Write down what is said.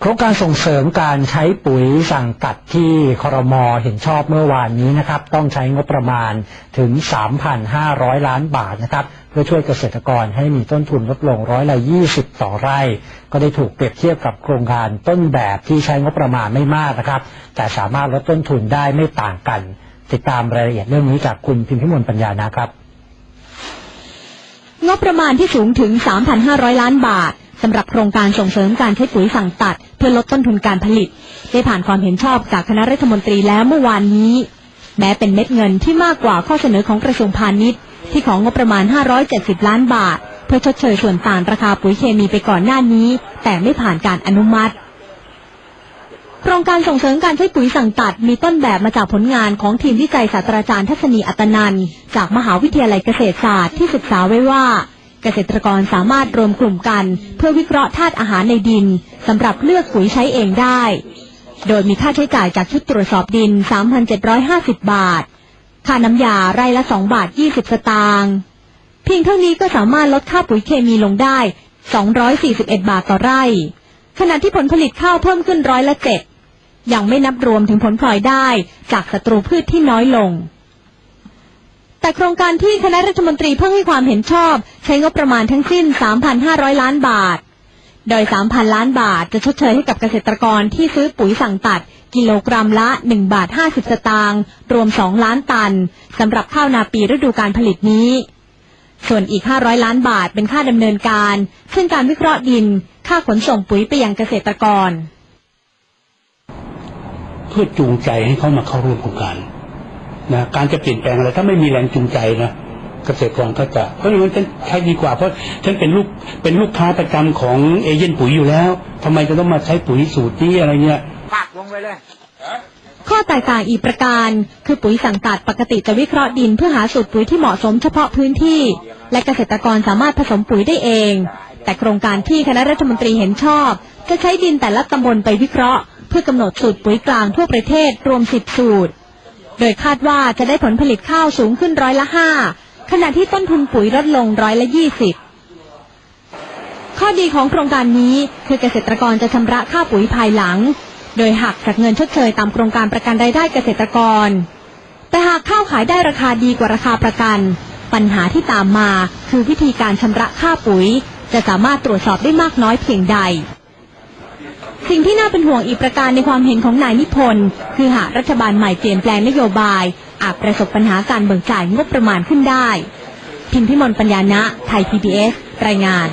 โครงการส่งเสริมการใช้ปุ๋ยสั่งตัดที่คอรมอเห็นชอบเมื่อวานนี้นะครับ ต้องใช้งบประมาณถึง 3,500 ล้านบาทนะครับ เพื่อช่วยเกษตรกรให้มีต้นทุนลดลงร้อยละ20 ต่อไร่ ก็ได้ถูกเปรียบเทียบกับโครงการต้นแบบที่ใช้งบประมาณไม่มากนะครับ แต่สามารถลดต้นทุนได้ไม่ต่างกัน ติดตามรายละเอียดเรื่องนี้จากคุณพิมพิมลปัญญานะครับ งบประมาณที่สูงถึง 3,500 ล้านบาท สำหรับโครงการส่งเสริมการใช้ปุ๋ยสั่งตัด เพื่อลดต้นทุนการผลิต ได้ผ่านความเห็นชอบจากคณะรัฐมนตรีแล้วเมื่อวานนี้ แม้เป็นเม็ดเงินที่มากกว่าข้อเสนอของกระทรวงพาณิชย์ ที่ของงบประมาณ 570 ล้านบาท เพื่อชดเชยส่วนต่างราคาปุ๋ยเคมีไปก่อนหน้านี้ แต่ไม่ผ่านการอนุมัติโครงการส่งเสริมการใช้ปุ๋ยสั่งตัดมีต้นแบบมาจากผลงานของทีมวิจัยศาสตราจารย์ทัศนีอัตนันจากมหาวิทยาลัยเกษตรศาสตร์ที่ศึกษาไว้ว่า เกษตรกรสามารถรวมกลุ่มกัน เพื่อวิเคราะห์ธาตุอาหารในดินสำหรับเลือกปุ๋ยใช้เองได้ โดยมีค่าใช้จ่ายจากชุดตรวจสอบดิน 3,750 บาท ค่าน้ำยาไร่ละ 2 บาท 20 สตางค์เพียงเท่านี้ก็สามารถลดค่าปุ๋ยเคมีลงได้ 241 บาทต่อไร่ ขณะที่ผลผลิตข้าวเพิ่มขึ้นร้อยละเจ็ดยังไม่นับรวมถึงผลพลอยได้จากศัตรูพืชที่น้อยลง แต่โครงการที่คณะรัฐมนตรีเพิ่งให้ความเห็นชอบ ใช้งบประมาณทั้งสิ้น 3,500 ล้านบาท โดย 3,000 ล้านบาทจะชดเชยให้กับเกษตรกรที่ซื้อปุ๋ยสั่งตัด กิโลกรัมละ 1 บาท 50 สตางค์รวม 2 ล้านตันสำหรับข้าวนาปีฤดูการผลิตนี้ ส่วนอีก 500 ล้านบาทเป็นค่าดำเนินการ เช่นการวิเคราะห์ดิน ค่าขนส่งปุ๋ยไปยังเกษตรกร เพื่อจูงใจให้เขามาเข้าร่วมโครงการนะการจะเปลี่ยนแปลงอะไรถ้าไม่มีแรงจูงใจนะ เกษตรกรก็จะเพราะอย่างนั้นฉันใช้ดีกว่าเพราะฉันเป็นลูกเป็นลูกค้าประจำของเอเย่นปุ๋ยอยู่แล้วทำไมจะต้องมาใช้ปุ๋ยสูตรนี้อะไรเงี้ยปากลงไปเลยข้อแตกต่างอีกประการ คือปุ๋ยสั่งตัดปกติจะวิเคราะห์ดินเพื่อหาสูตรปุ๋ยที่เหมาะสมเฉพาะพื้นที่ และเกษตรกรสามารถผสมปุ๋ยได้เอง แต่โครงการที่คณะรัฐมนตรีเห็นชอบ จะใช้ดินแต่ละตำบลไปวิเคราะห์ เพื่อกำหนดสูตรปุ๋ยกลางทั่วประเทศรวม 10 สูตร โดยคาดว่าจะได้ผลผลิตข้าวสูงขึ้นร้อยละห้า ขณะที่ต้นทุนปุ๋ยลดลงร้อยละยี่สิบข้อดีของโครงการนี้คือเกษตรกรจะชำระค่าปุ๋ยภายหลัง โดยหักจากเงินชดเชยตามโครงการประกันรายได้เกษตรกร แต่หากข้าวขายได้ราคาดีกว่าราคาประกัน ปัญหาที่ตามมาคือวิธีการชำระค่าปุ๋ย จะสามารถตรวจสอบได้มากน้อยเพียงใด สิ่งที่น่าเป็นห่วงอีกประการในความเห็นของนายนิพนธ์คือหากรัฐบาลใหม่เปลี่ยนแปลงนโยบาย อาจประสบปัญหาการเบิกจ่ายงบประมาณขึ้นได้ พิมพิมลปัญญานะไทย PBS รายงาน